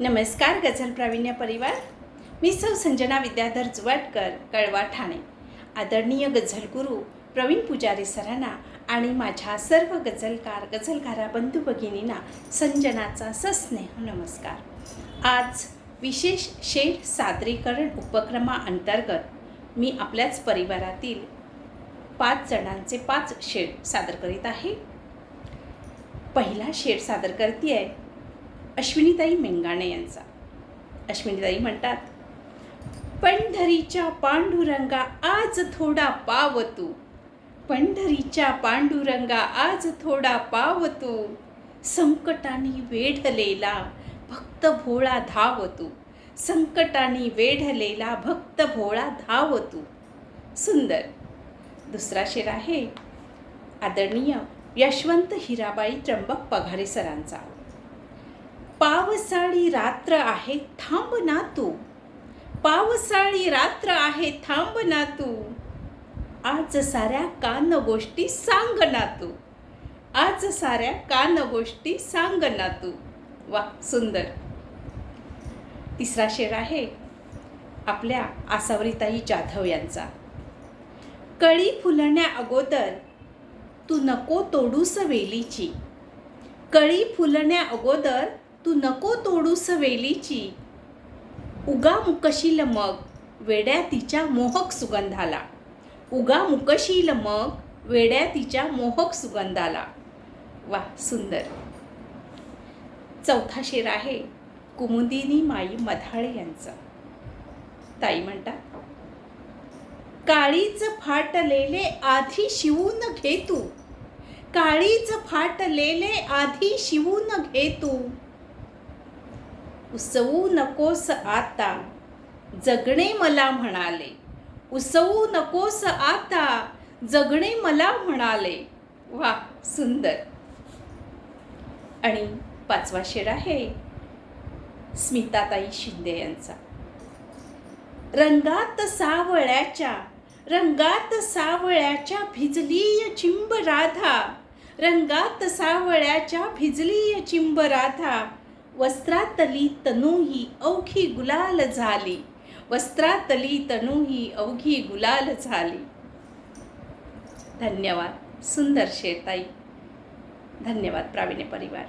नमस्कार गझल प्रावीण्य परिवार. मी सौ संजना विद्याधर जुवाटकर कळवा ठाणे. आदरणीय गझलगुरू प्रवीण पुजारी सरांना आणि माझ्या सर्व गझलकार गझलकारा बंधू भगिनींना संजनाचा सस्नेह नमस्कार. आज विशेष शेड सादरीकरण उपक्रमाअंतर्गत मी आपल्याच परिवारातील पाच जणांचे पाच शेड सादर करीत आहे. पहिला शेड सादर करते आहे अश्विनीताई मेंगाणे यांचा. अश्विनीताई म्हणतात पंढरीच्या पांडुरंगा आज थोडा पाव तू पंढरीच्या पांडुरंगा आज थोडा पाव तू संकटाने वेढलेला भक्त भोळा धाव तू संकटाने वेढलेला भक्त भोळा धाव तू सुंदर. दुसरा शेर आहे आदरणीय यशवंत हिराबाई त्र्यंबक पघारे सरांचा. पावसाळी रात्र आहे थांब ना तू. पावसाळी रात्र आहे थांब ना तू. आज साऱ्या कान गोष्टी सांग ना तू. आज साऱ्या कान गोष्टी सांग ना तू. वा सुंदर. तिसरा शेर आहे आपल्या आसावरीताई जाधव यांचा. कळी फुलण्या अगोदर तू नको तोडूस वेलीची. कळी फुलण्या अगोदर तू नको तोडूस वेलीची उगा मुकशील मग वेड्या तिच्या मोहक सुगंधाला. उगा मुकशील मग वेड्या तिच्या मोहक सुगंधाला. वा सुंदर. चौथा शेर आहे कुमुदिनी माई मधाळे यांचा. ताई म्हणतात काळीच फाटलेले आधी शिवून घे तू. काळीच फाटलेले आधी शिवून घे तू. उसवू नकोस आता. जगणे मला म्हणाले. उसवू नकोस आता. जगणे मला म्हणाले. वा सुंदर. आणि पाचवा शेर आहे. स्मिताताई शिंदे यांचा. रंगात सावळ्याच्या रंगात सावळ्याच्या भिजलीय चिंब राधा रंगात सावळ्याच्या भिजलीय चिंब राधा वस्त्रातली तनूही अवघी गुलाल झाली. वस्त्रातली तनूही अवघी गुलाल झाली. धन्यवाद सुंदर शेरताई. धन्यवाद प्रावीण्य परिवार.